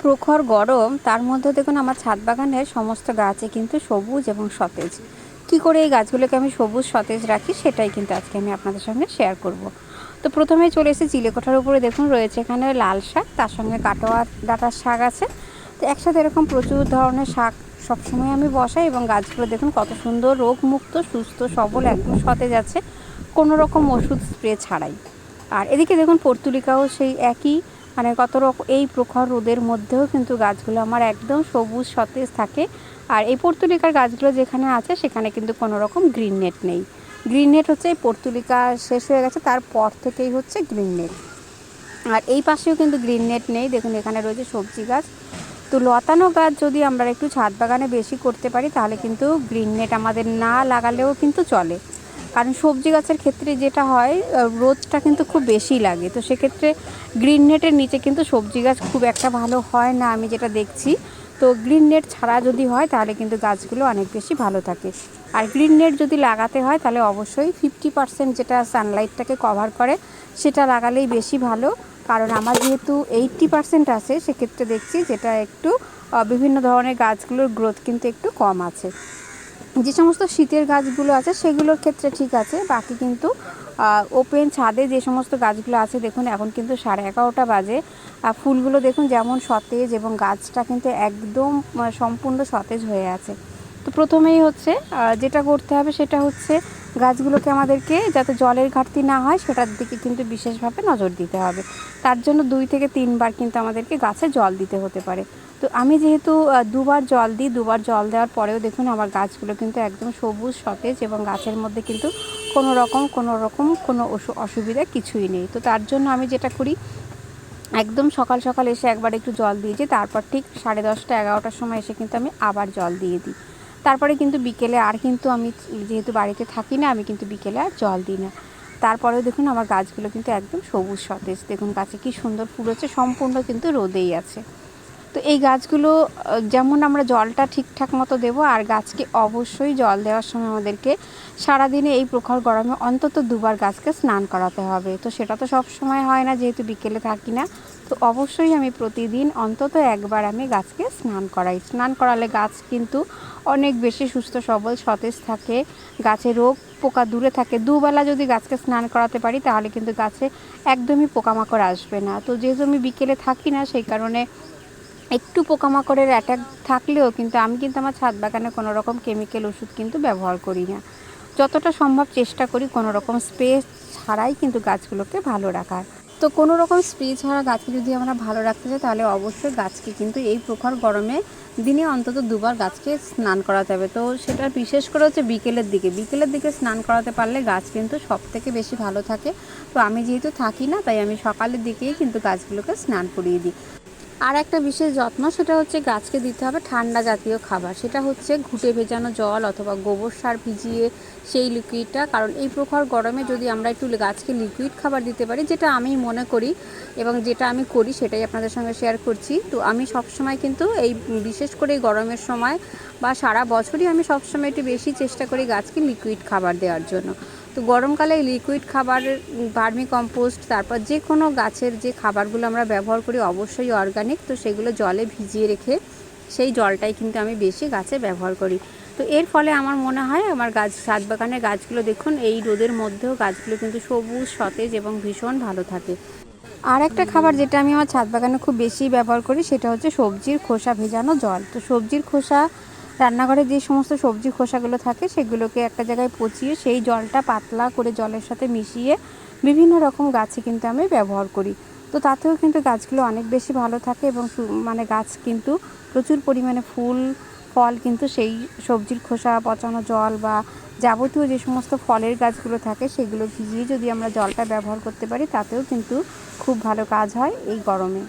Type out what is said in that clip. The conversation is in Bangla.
প্রখর গরম, তার মধ্যে দেখুন আমার ছাদ বাগানের সমস্ত গাছে কিন্তু সবুজ এবং সতেজ। কি করে এই গাছগুলোকে আমি সবুজ, সতেজ রাখি সেটাই কিন্তু আজকে আমি আপনাদের সঙ্গে শেয়ার করব। তো প্রথমে চলে এসেছি চিলেকোঠার উপরে, দেখুন রয়েছে এখানে লাল শাক, তার সঙ্গে কাটোয়া ডাটার শাক আছে। তো একসাথে এরকম প্রচুর ধরনের শাক সবসময় আমি বসাই এবং গাছগুলো দেখুন কত সুন্দর রোগমুক্ত, সুস্থ, সবল, একদম সতেজ আছে। কোনো রকম ওষুধ স্প্রে ছাড়াই। আর এদিকে দেখুন পর্তুলিকাও সেই একই। মানে কত রকম এই প্রখর রোদের মধ্যেও কিন্তু গাছগুলো আমার একদম সবুজ সতেজ থাকে। আর এই পর্তুলিকার গাছগুলো যেখানে আছে, সেখানে কিন্তু কোনো রকম গ্রিন নেট নেই। গ্রিন নেট হচ্ছে এই পর্তুলিকা শেষ হয়ে গেছে, তারপর থেকেই হচ্ছে গ্রিন নেট। আর এই পাশেও কিন্তু গ্রিন নেট নেই। দেখুন, এখানে রয়েছে সবজি গাছ। তো লতানো গাছ যদি আমরা একটু ছাদ বাগানে বেশি করতে পারি, তাহলে কিন্তু গ্রিন নেট আমাদের না লাগালেও কিন্তু চলে। কারণ সবজি গাছের ক্ষেত্রে যেটা হয় রোদটা কিন্তু খুব বেশি লাগে। তো সেক্ষেত্রে গ্রিন নেটের নিচে কিন্তু সবজি গাছ খুব একটা ভালো হয় না, আমি যেটা দেখছি। তো গ্রিন নেট ছাড়া যদি হয়, তাহলে কিন্তু গাছগুলো অনেক বেশি ভালো থাকে। আর গ্রিন নেট যদি লাগাতে হয়, তাহলে অবশ্যই ফিফটি পার্সেন্ট যেটা সানলাইটটাকে কভার করে, সেটা লাগালেই বেশি ভালো। কারণ আমার যেহেতু এইট্টি পার্সেন্ট আছে, সেক্ষেত্রে দেখছি যেটা একটু বিভিন্ন ধরনের গাছগুলোর গ্রোথ কিন্তু একটু কম আছে। যে সমস্ত শীতের গাছগুলো আছে সেগুলোর ক্ষেত্রে ঠিক আছে, বাকি কিন্তু ওপেন ছাদে যে সমস্ত গাছগুলো আছে দেখুন, এখন কিন্তু সাড়ে এগারোটা বাজে। ফুলগুলো দেখুন যেমন সতেজ এবং গাছটা কিন্তু একদম সম্পূর্ণ সতেজ হয়ে আছে। তো প্রথমেই হচ্ছে যেটা করতে হবে সেটা হচ্ছে গাছগুলোকে আমাদেরকে যাতে জলের ঘাটতি না হয়, সেটার দিকে কিন্তু বিশেষভাবে নজর দিতে হবে। তার জন্য দুই থেকে তিনবার কিন্তু আমাদেরকে গাছে জল দিতে হতে পারে। তো আমি যেহেতু দুবার জল দিই, দুবার জল দেওয়ার পরেও দেখুন আমার গাছগুলো কিন্তু একদম সবুজ, সতেজ এবং গাছের মধ্যে কিন্তু কোনো রকম কোনো রকম কোনো অসুবিধা কিছুই নেই। তো তার জন্য আমি যেটা করি, একদম সকাল সকাল এসে একবার একটু জল দিয়েছি তারপর ঠিক সাড়ে দশটা, এগারোটার সময় এসে কিন্তু আমি আবার জল দিয়ে দিই। তারপরে কিন্তু বিকেলে আর কিন্তু আমি যেহেতু বাড়িতে থাকি না, আমি কিন্তু বিকেলে আর জল দিই না। তারপরেও দেখুন আমার গাছগুলো কিন্তু একদম সবুজ, সতেজ। দেখুন গাছে কি সুন্দর ফুল হচ্ছে, সম্পূর্ণ কিন্তু রোদেই আছে। তো এই গাছগুলো যেমন আমরা জলটা ঠিকঠাক মতো দেবো, আর গাছকে অবশ্যই জল দেওয়ার সময় আমাদেরকে সারাদিনে এই প্রখর গরমে অন্তত দুবার গাছকে স্নান করাতে হবে। তো সেটা তো সব সময় হয় না, যেহেতু বিকেলে থাকি না। তো অবশ্যই আমি প্রতিদিন অন্তত একবার আমি গাছকে স্নান করাই। স্নান করালে গাছ কিন্তু অনেক বেশি সুস্থ, সবল, সতেজ থাকে। গাছে রোগ পোকা দূরে থাকে। দুবেলা যদি গাছকে স্নান করাতে পারি, তাহলে কিন্তু গাছে একদমই পোকামাকড় আসবে না। তো যেহেতু আমি বিকেলে থাকি না, সেই কারণে একটু পোকামাকড়ের অ্যাটাক থাকলেও কিন্তু আমি কিন্তু আমার ছাদ বাগানে কোনো রকম কেমিক্যাল ওষুধ কিন্তু ব্যবহার করি না। যতটা সম্ভব চেষ্টা করি কোনো রকম স্প্রে ছাড়াই কিন্তু গাছগুলোকে ভালো রাখার। তো কোনো রকম স্প্রে ছাড়া গাছকে যদি আমরা ভালো রাখতে চাই, তাহলে অবশ্যই গাছকে কিন্তু এই প্রখর গরমে দিনে অন্তত দুবার গাছকে স্নান করাতে হবে। তো সেটা বিশেষ করে হচ্ছে বিকেলের দিকে। বিকেলের দিকে স্নান করাতে পারলে গাছ কিন্তু সব থেকে বেশি ভালো থাকে। তো আমি যেহেতু থাকি না, তাই আমি সকালের দিকেই কিন্তু গাছগুলোকে স্নান করিয়ে দিই। আর একটা বিশেষ যত্ন সেটা হচ্ছে গাছকে দিতে হবে ঠান্ডা জাতীয় খাবার। সেটা হচ্ছে ঘুটে ভেজানো জল অথবা গোবর সার ভিজিয়ে সেই লিকুইডটা কারণ এই প্রখর গরমে যদি আমরা একটু গাছকে লিকুইড খাবার দিতে পারি, যেটা আমি মনে করি এবং যেটা আমি করি সেটাই আপনাদের সঙ্গে শেয়ার করছি। তো আমি সব সময় কিন্তু এই বিশেষ করে গরমের সময় বা সারা বছরই আমি সবসময় একটু বেশি চেষ্টা করি গাছকে লিকুইড খাবার দেওয়ার জন্য। তো গরমকালে লিকুইড খাবার ভার্মি কম্পোস্ট তারপর যে কোনো গাছের যে খাবারগুলো আমরা ব্যবহার করি অবশ্যই অর্গানিক তো সেগুলো জলে ভিজিয়ে রেখে সেই জলটাই কিন্তু আমি বেশি গাছে ব্যবহার করি। তো এর ফলে আমার মনে হয়, আমার গাছ ছাদ বাগানের গাছগুলো দেখুন, এই রোদের মধ্যেও গাছগুলো কিন্তু সবুজ, সতেজ এবং ভীষণ ভালো থাকে। আর একটা খাবার যেটা আমি আমার ছাদ বাগানে খুব বেশি ব্যবহার করি, সেটা হচ্ছে সবজির খোসা ভেজানো জল। তো সবজির খোসা রান্নাঘরে যে সমস্ত সবজি খোসাগুলো থাকে, সেগুলোকে একটা জায়গায় পচিয়ে, সেই জলটা পাতলা করে জলের সাথে মিশিয়ে বিভিন্ন রকম গাছে কিন্তু আমি ব্যবহার করি। তো তাতেও কিন্তু গাছগুলো অনেক বেশি ভালো থাকে এবং মানে গাছ কিন্তু প্রচুর পরিমাণে ফুল, ফল কিন্তু সেই সবজির খোসা, পচানো জল বা যাবতীয় যে সমস্ত ফলের গাছগুলো থাকে, সেগুলো ভিজিয়ে যদি আমরা জলটা ব্যবহার করতে পারি, তাতেও কিন্তু খুব ভালো কাজ হয় এই গরমে।